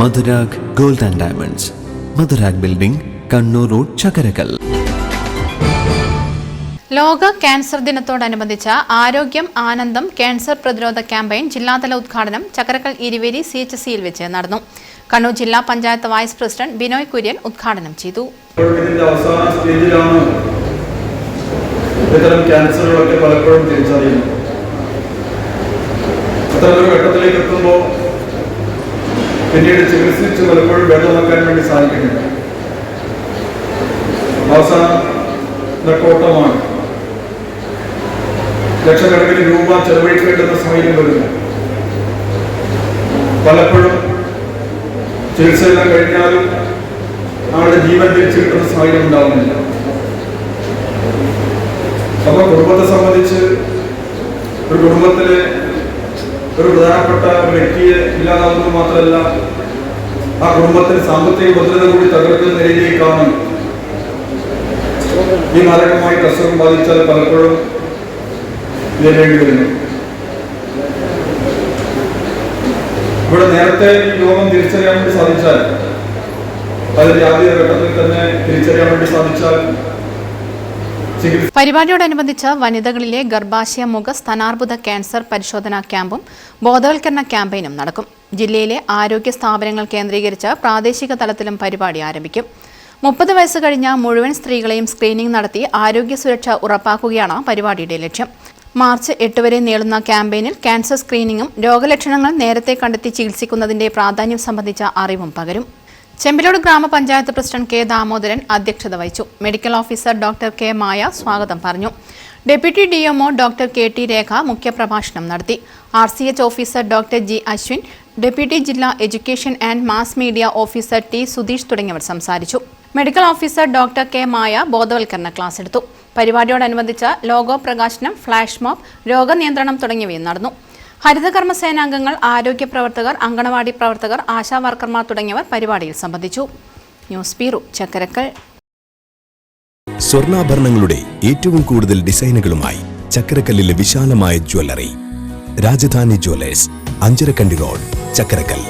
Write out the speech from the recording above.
Madhurag gold and diamonds. Madhurag building Kannur road Chakkarakkal. ലോക cancer ദിനത്തോടനുബന്ധിച്ച് ആരോഗ്യം ആനന്ദം ക്യാൻസർ പ്രതിരോധ ക്യാമ്പയിൻ ജില്ലാതല ഉദ്ഘാടനം ചക്കരക്കൽ ഇരുവേരി സി എച്ച് സിയിൽ വെച്ച് നടന്നു. കണ്ണൂർ ജില്ലാ പഞ്ചായത്ത് വൈസ് പ്രസിഡന്റ് ബിനോയ് കുര്യൻ ഉദ്ഘാടനം ചെയ്തു. ഇതിന്റെ അവസാന സ്റ്റേജിലാണ് ഇത്തരം ക്യാൻസറുകളൊക്കെ പലപ്പോഴും തിരിച്ചറിയുന്നത്? ഘട്ടത്തിലേക്ക് എത്തുമ്പോൾ പിന്നീട് ചികിത്സിച്ച് പലപ്പോഴും ഭേദമാക്കാൻ വേണ്ടി സാധിക്കുന്നില്ല. അവസാനം ഘട്ടോട്ടമാണ് ലക്ഷക്കണക്കിന് രൂപ ചെലവഴിക്കേണ്ടുന്ന സമയം വരുന്നു. പലപ്പോഴും ചികിത്സയെല്ലാം കഴിഞ്ഞാലും അവരുടെ ജീവൻ തിരിച്ചു കിട്ടുന്ന സാഹചര്യം ഉണ്ടാവുന്നില്ല. അപ്പൊ കുടുംബത്തെ സംബന്ധിച്ച് ഒരു കുടുംബത്തിലെ ഒരു പ്രധാനപ്പെട്ട വ്യക്തിയെ ഇല്ലാതാവുന്നത് മാത്രമല്ല ആ കുടുംബത്തിന് സാമ്പത്തിക ഭദ്രത കൂടി തകർക്കുന്ന നിലയിലേക്കാണ് ഈ മാരകമായി അസുഖം ബാധിച്ചാൽ പലപ്പോഴും നേരിടേണ്ടി വരുന്നു. ഇവിടെ നേരത്തെ ഈ രോഗം തിരിച്ചറിയാൻ വേണ്ടി സാധിച്ചാൽ അതിന്റെ ആദ്യ ഘട്ടത്തിൽ തന്നെ തിരിച്ചറിയാൻ വേണ്ടി സാധിച്ചാൽ പരിപാടിയോടനുബന്ധിച്ച് വനിതകളിലെ ഗർഭാശയ മുഖ സ്ഥാനാർബുദ ക്യാൻസർ പരിശോധനാ ക്യാമ്പും ബോധവൽക്കരണ ക്യാമ്പയിനും നടക്കും. ജില്ലയിലെ ആരോഗ്യ സ്ഥാപനങ്ങൾ കേന്ദ്രീകരിച്ച് പ്രാദേശിക തലത്തിലും പരിപാടി ആരംഭിക്കും. മുപ്പത് വയസ്സ് കഴിഞ്ഞ മുഴുവൻ സ്ത്രീകളെയും സ്ക്രീനിംഗ് നടത്തി ആരോഗ്യ സുരക്ഷ ഉറപ്പാക്കുകയാണ് പരിപാടിയുടെ ലക്ഷ്യം. മാർച്ച് എട്ട് വരെ നീളുന്ന ക്യാമ്പയിനിൽ ക്യാൻസർ സ്ക്രീനിങ്ങും രോഗലക്ഷണങ്ങൾ നേരത്തെ കണ്ടെത്തി ചികിത്സിക്കുന്നതിന്റെ പ്രാധാന്യം സംബന്ധിച്ച അറിവും പകരും. ചെമ്പിലോട് ഗ്രാമപഞ്ചായത്ത് പ്രസിഡന്റ് കെ ദാമോദരൻ അധ്യക്ഷത വഹിച്ചു. Medical officer doctor K Maya സ്വാഗതം പറഞ്ഞു. Deputy DMO doctor K T Rekha മുഖ്യപ്രഭാഷണം നടത്തി. R C H officer doctor G Ashwin deputy ജില്ലാ education and mass media officer T Sudheesh തുടങ്ങിയവർ സംസാരിച്ചു. Medical officer doctor K Maya ബോധവൽക്കരണ class എടുത്തു. പരിപാടിയോടനുബന്ധിച്ച് ലോഗോ പ്രകാശനം ഫ്ലാഷ് മോബ് രോഗനിയന്ത്രണം തുടങ്ങിയവയും നടന്നു. ഹരിതകർമ്മ സേനാംഗങ്ങൾ ആരോഗ്യ പ്രവർത്തകർ അങ്കണവാടി പ്രവർത്തകർ ആശാ വർക്കർമാർ തുടങ്ങിയവർ പരിപാടിയിൽ സംബന്ധിച്ചു. News bureau Chakkarakkal. സ്വർണാഭരണങ്ങളുടെ ഏറ്റവും കൂടുതൽ ഡിസൈനുകളുമായി ചക്കരക്കല്ലിലെ വിശാലമായ jewellery. Rajadhani jewellers Ancharakandy road Chakkarakkal.